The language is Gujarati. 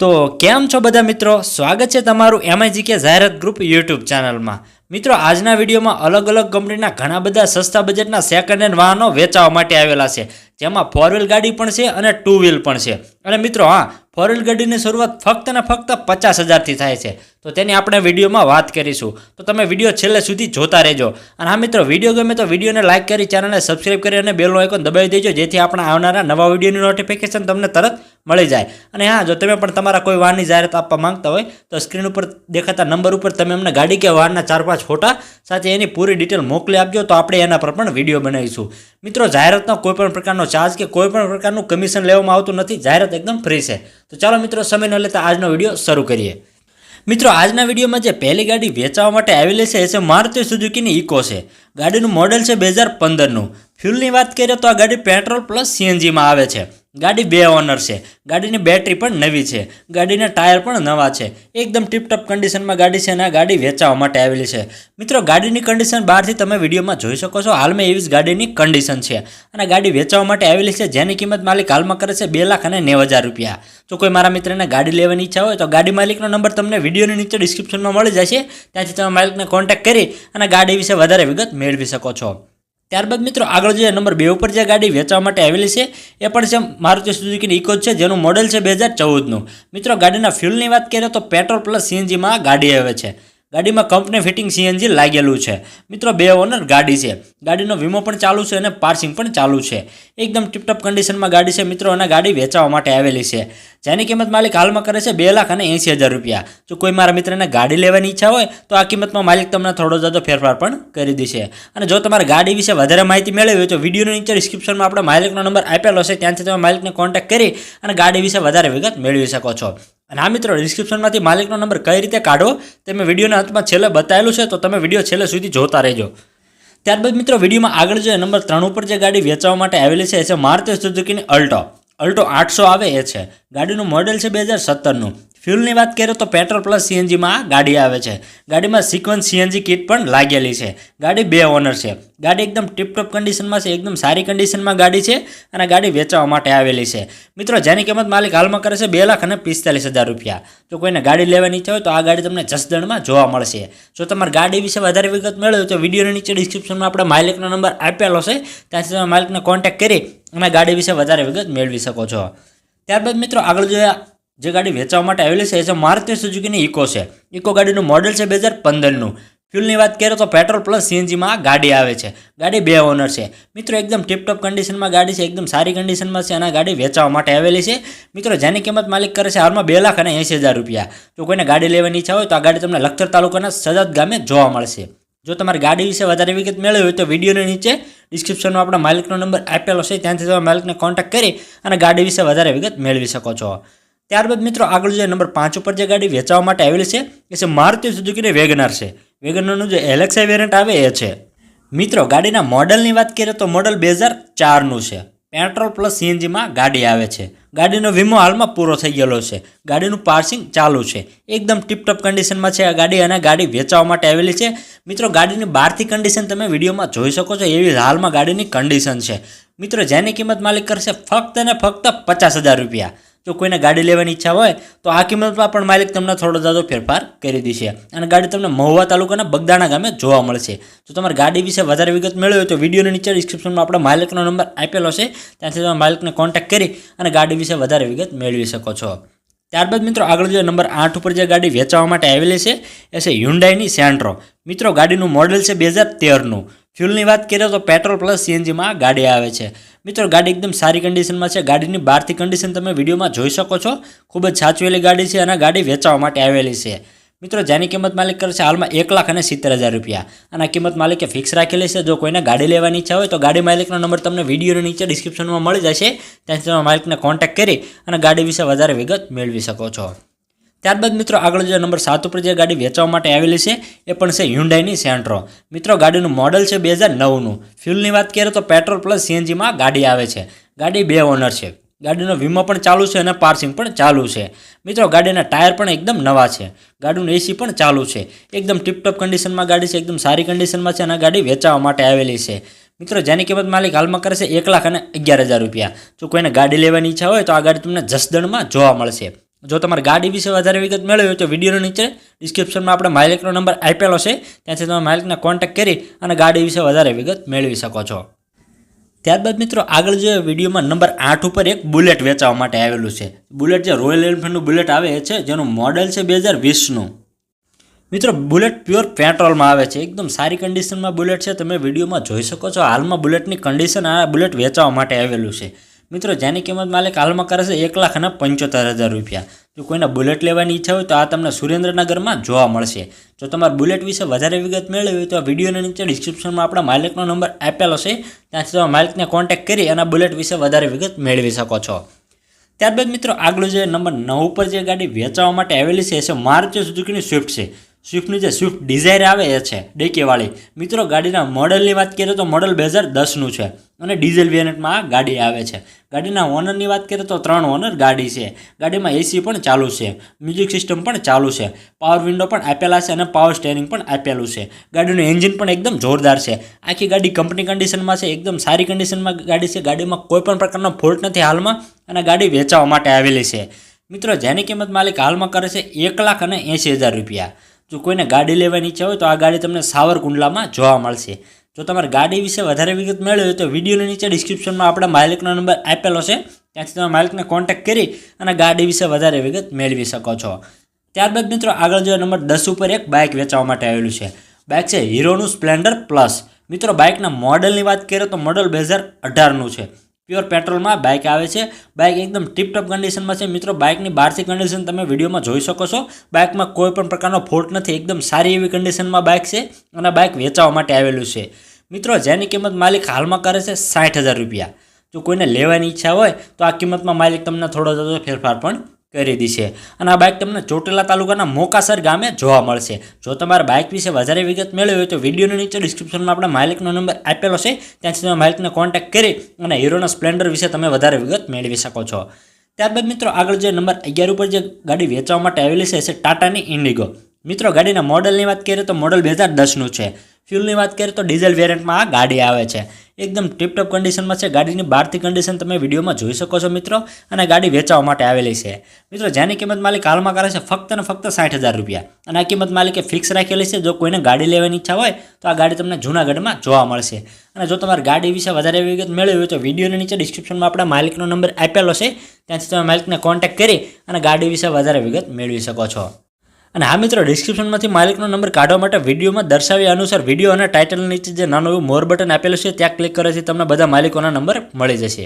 તો કેમ છો બધા મિત્રો? સ્વાગત છે તમારું એમઆઈજી કે જાહેરાત ગ્રુપ યુટ્યુબ ચેનલમાં. મિત્રો, આજના વિડીયોમાં અલગ અલગ કંપનીના ઘણા બધા સસ્તા બજેટના સેકન્ડ હેન્ડ વાહનો વેચાવા માટે આવેલા છે. જેમાં ફોર વ્હીલ ગાડી પણ છે અને ટુ વ્હીલ પણ છે. અને મિત્રો, હા ફોર વ્હીલ ગાડીની શરૂઆત ફક્ત ને ફક્ત પચાસ હજારથી થાય છે. તો તેની આપણે વિડીયોમાં વાત કરીશું. તો તમે વીડિયો છેલ્લે સુધી જોતા રહેજો. અને હા, મિત્રો, વીડિયો ગમે તો વિડીયોને લાઇક કરી, ચેનલને સબસ્ક્રાઇબ કરી અને બેલનો આઇકોન દબાવી દેજો. જેથી આપણા આવનારા નવા વિડીયોની નોટિફિકેશન તમને તરત મળી જાય. અને હા, જો તમે પણ તમારા કોઈ વાહનની જાહેરાત આપવા માંગતા હોય, તો સ્ક્રીન ઉપર દેખાતા નંબર ઉપર તમે અમને ગાડી કે વાહનના ચાર પાંચ ફોટા સાથે એની પૂરી ડિટેલ મોકલી આપજો, તો આપણે એના પર પણ વીડિયો બનાવીશું. મિત્રો, જાહેરાતનો કોઈ પણ પ્રકારનો ચાર્જ કે કોઈ પણ પ્રકારનું કમિશન લેવામાં આવતું નથી. જાહેરાત એકદમ ફ્રી છે. તો ચાલો મિત્રો, સમય ન લેતા આજનો વીડિયો શરૂ કરીએ. મિત્રો, આજના વિડીયોમાં જે પહેલી ગાડી વેચાવા માટે આવેલી છે, એ છે મારુતિ સુઝુકીની ઇકો છે. ગાડીનું મોડેલ છે બે હજાર પંદરનું. ફ્યુલની વાત કરીએ તો આ ગાડી પેટ્રોલ પ્લસ સીએનજીમાં આવે છે. ગાડી બે ઓનર છે. ગાડીની બેટરી પણ નવી છે. ગાડીના ટાયર પણ નવા છે. એકદમ ટીપટોપ કન્ડિશનમાં ગાડી છે અને આ ગાડી વેચાવા માટે આવેલી છે. મિત્રો, ગાડીની કન્ડિશન બહારથી તમે વિડીયોમાં જોઈ શકો છો. હાલમાં એવી જ ગાડીની કન્ડિશન છે. અને ગાડી વેચાવા માટે આવેલી છે. જેની કિંમત માલિક હાલમાં કરે છે બે લાખ અને નેવ હજાર રૂપિયા. જો કોઈ મારા મિત્રને ગાડી લેવાની ઈચ્છા હોય તો ગાડી માલિકનો નંબર તમને વિડીયોની નીચે ડિસ્ક્રિપ્શનમાં મળી જશે. ત્યાંથી તમે માલિકને કોન્ટેક્ટ કરી અને ગાડી વિશે વધારે વિગત મેળવી શકો છો. ત્યારબાદ મિત્રો આગળ જે નંબર બે ઉપર જે ગાડી વેચવા માટે આવેલી છે, એ પણ છે મારુતિ સુઝુકીની ઇકો છે, જેનું મોડેલ છે બે હજાર ચૌદનું. મિત્રો ગાડીના ફ્યુલની વાત કરીએ તો પેટ્રોલ પ્લસ સીએનજીમાં ગાડી આવે છે. ગાડીમાં કંપની ફિટિંગ સીએનજી લાગેલું છે. મિત્રો, બે ઓનર ગાડી છે. ગાડીનો વીમો પણ ચાલુ છે અને પાર્સિંગ પણ ચાલુ છે. એકદમ ટિપટપ કન્ડિશનમાં ગાડી છે. મિત્રો, અને ગાડી વેચાવા માટે આવેલી છે. જેની કિંમત માલિક હાલમાં કરે છે બે લાખ અને એંસી હજાર રૂપિયા. જો કોઈ મારા મિત્રને ગાડી લેવાની ઈચ્છા હોય, તો આ કિંમતમાં માલિક તમને થોડો જાતો ફેરફાર પણ કરી દેશે. અને જો તમારે ગાડી વિશે વધારે માહિતી મેળવી હોય, તો વિડીયોની નીચે ડિસ્ક્રિપ્શનમાં આપણે માલિકનો નંબર આપેલો છે. ત્યાંથી તમે માલિકને કોન્ટેક્ટ કરી અને ગાડી વિશે વધારે વિગત મેળવી શકો છો. અને આ મિત્રો ડિસ્ક્રિપ્શનમાંથી માલિકનો નંબર કઈ રીતે કાઢવો તે મેં વિડીયોના અંતમાં છેલ્લે બતાવેલું છે, તો તમે વીડિયો છેલ્લે સુધી જોતા રહેજો. ત્યારબાદ મિત્રો વિડીયોમાં આગળ જે નંબર ત્રણ ઉપર જે ગાડી વેચવા માટે આવેલી છે, એ છે મારુતિ સુઝુકીની અલ્ટો. અલ્ટો આઠસો આવે, એ છે. ગાડીનું મોડેલ છે બે હજાર સત્તરનું. ફ્યુલની વાત કરીએ તો પેટ્રોલ પ્લસ સીએનજીમાં ગાડી આવે છે. ગાડીમાં સિક્વન્સ સીએનજી કિટ પણ લાગેલી છે. ગાડી બે ઓનર છે. ગાડી એકદમ ટિપટોપ કન્ડિશનમાં છે, એકદમ સારી કન્ડિશનમાં ગાડી છે અને ગાડી વેચવા માટે આવેલી છે. મિત્રો, જેની કિંમત માલિક હાલમાં કરે છે બે લાખ અને પિસ્તાલીસ હજાર રૂપિયા. જો કોઈને ગાડી લેવાની ઈચ્છા હોય તો આ ગાડી તમને જસદણમાં જોવા મળશે. જો તમારે ગાડી વિશે વધારે વિગત મેળવે તો વિડીયોની નીચે ડિસ્ક્રિપ્શનમાં આપણે માલિકનો નંબર આપેલો છે. ત્યાંથી તમે માલિકને કોન્ટેક્ટ કરી અને ગાડી વિશે વધારે વિગત મેળવી શકો છો. ત્યારબાદ મિત્રો આગળ જોયા જે ગાડી વેચવા માટે આવેલી છે એ છે મારુતિ સુઝુકીની ઇકો છે. ઇકો ગાડીનું મોડેલ છે બે હજાર પંદરનું. ફ્યુલની વાત કરીએ તો પેટ્રોલ પ્લસ સીએનજીમાં આ ગાડી આવે છે. ગાડી બે ઓનર છે. મિત્રો, એકદમ ટિપટોપ કન્ડિશનમાં ગાડી છે, એકદમ સારી કન્ડિશનમાં છે અને આ ગાડી વેચવા માટે આવેલી છે. મિત્રો, જેની કિંમત માલિક કરે છે હાલમાં બે લાખ અને એંસી હજાર રૂપિયા. જો કોઈને ગાડી લેવાની ઈચ્છા હોય તો આ ગાડી તમને લખતર તાલુકાના સજાદ ગામે જોવા મળશે. જો તમારે ગાડી વિશે વધારે વિગત મેળવી હોય તો વિડીયોની નીચે ડિસ્ક્રિપ્શનમાં આપણા માલિકનો નંબર આપેલો છે. ત્યાંથી તમે માલિકને કોન્ટેક્ટ કરી અને ગાડી વિશે વધારે વિગત મેળવી શકો છો. ત્યારબાદ મિત્રો આગળ જે નંબર પાંચ ઉપર જે ગાડી વેચવા માટે આવેલી છે, એ છે મારુતિ સુઝુકીની વેગનાર છે. વેગનરનું જે એલેક્સાઈ વેરિયન્ટ આવે, એ છે. મિત્રો, ગાડીના મોડલની વાત કરીએ તો મોડલ બે હજાર ચારનું છે. પેટ્રોલ પ્લસ સીએનજીમાં ગાડી આવે છે. ગાડીનો વીમો હાલમાં પૂરો થઈ ગયેલો છે. ગાડીનું પાર્સિંગ ચાલુ છે. એકદમ ટીપટોપ કન્ડિશનમાં છે આ ગાડી અને ગાડી વેચાવા માટે આવેલી છે. મિત્રો, ગાડીની બહારથી કન્ડિશન તમે વિડીયોમાં જોઈ શકો છો, એવી હાલમાં ગાડીની કન્ડિશન છે. મિત્રો, જેની કિંમત માલિક કરશે ફક્ત ને ફક્ત પચાસ હજાર રૂપિયા. જો કોઈને ગાડી લેવાની ઈચ્છા હોય, તો આ કિંમતમાં પણ માલિક તમને થોડો જાજો ફેરફાર કરી દેશે. અને ગાડી તમને મહુવા તાલુકાના બગદાણા ગામે જોવા મળશે. જો તમારે ગાડી વિશે વધારે વિગત મેળવી હોય, તો વિડીયોની નીચે ડિસ્ક્રિપ્શનમાં આપણે માલિકનો નંબર આપેલો છે. ત્યાંથી તમે માલિકને કોન્ટેક્ટ કરી અને ગાડી વિશે વધારે વિગત મેળવી શકો છો. ત્યારબાદ મિત્રો, આગળ જે નંબર આઠ ઉપર જે ગાડી વેચવા માટે આવેલી છે, એ છે હ્યુન્ડાઈની સેન્ટ્રો મિત્રો, ગાડીનું મોડેલ છે બે હજાર તેરનું. ફ્યુલની વાત કરીએ તો પેટ્રોલ પ્લસ સીએનજીમાં ગાડી આવે છે. મિત્રો, ગાડી એકદમ સારી કન્ડિશનમાં છે. ગાડીની બહારથી કન્ડિશન તમે વિડીયોમાં જોઈ શકો છો. ખૂબ જ સાચવેલી ગાડી છે અને ગાડી વેચવા માટે આવેલી છે. મિત્રો, જેની કિંમત માલિક કરે છે હાલમાં એક લાખ અને સિત્તેર હજાર રૂપિયા. અને આ કિંમત માલિકે ફિક્સ રાખેલી છે. જો કોઈને ગાડી લેવાની ઈચ્છા હોય તો ગાડી માલિકનો નંબર તમને વિડીયોની નીચે ડિસ્ક્રિપ્શનમાં મળી જશે. ત્યાંથી તમે માલિકને કોન્ટેક્ટ કરી અને ગાડી વિશે વધારે વિગત મેળવી શકો છો. ત્યારબાદ મિત્રો આગળ જે નંબર સાત ઉપર જે ગાડી વેચવા માટે આવેલી છે, એ પણ છે હ્યુન્ડાઈની સેન્ટ્રો મિત્રો, ગાડીનું મોડલ છે બે હજાર નવનું. ફ્યુલની વાત કરીએ તો પેટ્રોલ પ્લસ સીએનજીમાં ગાડી આવે છે. ગાડી બે ઓનર છે. ગાડીનો વીમો પણ ચાલુ છે અને પાર્સિંગ પણ ચાલુ છે. મિત્રો, ગાડીના ટાયર પણ એકદમ નવા છે. ગાડીનું એસી પણ ચાલુ છે. એકદમ ટિપટોપ કન્ડિશનમાં ગાડી છે, એકદમ સારી કન્ડિશનમાં છે અને ગાડી વેચાવા માટે આવેલી છે. મિત્રો, જેની કિંમત માલિક હાલમાં કરશે એક લાખ અને અગિયાર હજાર રૂપિયા. જો કોઈને ગાડી લેવાની ઈચ્છા હોય તો આ ગાડી તમને જસદણમાં જોવા મળશે. જો તમારે ગાડી વિશે વધારે વિગત મેળવી હોય તો વિડીયોની નીચે ડિસ્ક્રિપ્શનમાં આપણે માલિકનો નંબર આપેલો છે. ત્યાંથી તમે માલિકને કોન્ટેક્ટ કરી અને ગાડી વિશે વધારે વિગત મેળવી શકો છો. ત્યારબાદ મિત્રો, આગળ જે વિડીયોમાં નંબર આઠ ઉપર એક બુલેટ વેચવા માટે આવેલું છે. બુલેટ જે રોયલ એન્ફિલ્ડનું બુલેટ આવે છે, જેનું મોડેલ છે બે હજાર વીસનું મિત્રો બુલેટ પ્યોર પેટ્રોલમાં આવે છે. એકદમ સારી કન્ડિશનમાં બુલેટ છે. તમે વિડીયોમાં જોઈ શકો છો. હાલમાં બુલેટની કન્ડિશન આ બુલેટ વેચવા માટે આવેલું છે. મિત્રો, જેની કિંમત માલિક હાલમાં કરે છે એક લાખ અને પંચોતેર હજાર રૂપિયા. જો કોઈને બુલેટ લેવાની ઈચ્છા હોય તો આ તમને સુરેન્દ્રનગરમાં જોવા મળશે. જો તમારે બુલેટ વિશે વધારે વિગત મેળવી હોય તો આ વિડીયોની નીચે ડિસ્ક્રિપ્શનમાં આપણા માલિકનો નંબર આપેલો છે. ત્યાંથી તમે માલિકને કોન્ટેક્ટ કરી અને બુલેટ વિશે વધારે વિગત મેળવી શકો છો. ત્યારબાદ મિત્રો આગળ જે નંબર નવ ઉપર જે ગાડી વેચાવા માટે આવેલી છે એ છે મારુતિ સુઝુકીની સ્વિફ્ટ છે. સ્વિફ્ટની જે સ્વિફ્ટ ડિઝાયર આવે એ છે, ડેકીવાળી. મિત્રો, ગાડીના મોડલની વાત કરીએ તો મોડલ બે હજાર દસનું છે અને ડીઝલ વેરિયન્ટમાં આ ગાડી આવે છે. ગાડીના ઓનરની વાત કરીએ તો ત્રણ ઓનર ગાડી છે. ગાડીમાં એસી પણ ચાલુ છે મ્યુઝિક સિસ્ટમ પણ ચાલુ છે પાવર વિન્ડો પણ આપેલા છે અને પાવર સ્ટેરિંગ પણ આપેલું છે. ગાડીનું એન્જિન પણ એકદમ જોરદાર છે. આખી ગાડી કંપની કન્ડિશનમાં છે, એકદમ સારી કન્ડિશનમાં ગાડી છે. ગાડીમાં કોઈ પણ પ્રકારનો ફોલ્ટ નથી હાલમાં અને ગાડી વેચવા માટે આવેલી છે. મિત્રો, જેની કિંમત માલિક હાલમાં કરે છે એક લાખ અને એંસી હજાર રૂપિયા. જો કોઈને ગાડી લેવાની ઈચ્છા હોય તો આ ગાડી તમને સાવરકુંડલામાં જોવા મળશે. જો તમારે ગાડી વિશે વધારે વિગત મેળવી હોય તો વિડીયોની નીચે ડિસ્ક્રિપ્શનમાં આપણા માલિકનો નંબર આપેલો છે. ત્યાંથી તમે માલિકને કોન્ટેક્ટ કરી અને ગાડી વિશે વધારે વિગત મેળવી શકો છો. ત્યારબાદ મિત્રો આગળ જો નંબર દસ ઉપર એક બાઇક વેચવા માટે આવેલું છે. બાઇક છે હીરોનું સ્પ્લેન્ડર પ્લસ મિત્રો બાઇકના મોડલની વાત કરીએ તો મોડલ બે હજાર અઢારનું છે. પ્યોર પેટ્રોલમાં બાઇક આવે છે. બાઇક એકદમ ટીપટોપ કન્ડિશનમાં છે. મિત્રો, બાઇકની બહારથી કન્ડિશન તમે વિડીયોમાં જોઈ શકો છો. બાઇકમાં કોઈ પણ પ્રકારનો ફોલ્ટ નથી. એકદમ સારી એવી કન્ડિશનમાં બાઇક છે અને બાઇક વેચાવા માટે આવેલું છે. મિત્રો, જેની કિંમત માલિક હાલમાં કરે છે સાઠ રૂપિયા. જો કોઈને લેવાની ઈચ્છા હોય, તો આ કિંમતમાં માલિક તમને થોડો થોડો ફેરફાર પણ કરી દેશે અને આ બાઇક તમને ચોટીલા તાલુકાના મોકાસર ગામે જોવા મળશે. જો તમારે બાઇક વિશે વધારે વિગત મેળવી હોય તો વિડીયોની નીચે ડિસ્ક્રિપ્શનમાં આપણે માલિકનો નંબર આપેલો છે. ત્યાંથી તમે માલિકને કોન્ટેક્ટ કરી અને હીરોના સ્પ્લેન્ડર વિશે તમે વધારે વિગત મેળવી શકો છો. ત્યારબાદ મિત્રો આગળ જે નંબર અગિયાર ઉપર જે ગાડી વેચવા માટે આવેલી છે, એ છે ટાટાની ઇન્ડિગો મિત્રો, ગાડીના મોડલની વાત કરીએ તો મોડલ બે હજાર દસનું છે. ફ્યુલની વાત કરીએ તો ડીઝલ વેરિયન્ટમાં આ ગાડી આવે છે. એકદમ ટીપટોપ કન્ડિશનમાં છે. ગાડીની બહારથી કન્ડિશન તમે વિડીયોમાં જોઈ શકો છો મિત્રો, અને ગાડી વેચવા માટે આવેલી છે. મિત્રો, જેની કિંમત માલિક હાલમાં કરે છે ફક્ત ને ફક્ત સાઠ હજાર રૂપિયા. અને આ કિંમત માલિકે ફિક્સ રાખેલી છે. જો કોઈને ગાડી લેવાની ઈચ્છા હોય, તો આ ગાડી તમને જૂનાગઢમાં જોવા મળશે. અને જો તમારે ગાડી વિશે વધારે વિગત મેળવી હોય તો વિડીયોની નીચે ડિસ્ક્રિપ્શનમાં આપણા માલિકનો નંબર આપેલો છે. ત્યાંથી તમે માલિકને કોન્ટેક્ટ કરી અને ગાડી વિશે વધારે વિગત મેળવી શકો છો. અને હા મિત્રો ડિસ્ક્રિપ્શનમાંથી માલિકનો નંબર કાઢવા માટે વિડીયોમાં દર્શાવ્યા અનુસાર વીડિયો અને ટાઇટલ નીચે જે નાનું એવું મોર બટન આપેલું છે, ત્યાં ક્લિક કરવાથી તમને બધા માલિકોના નંબર મળી જશે.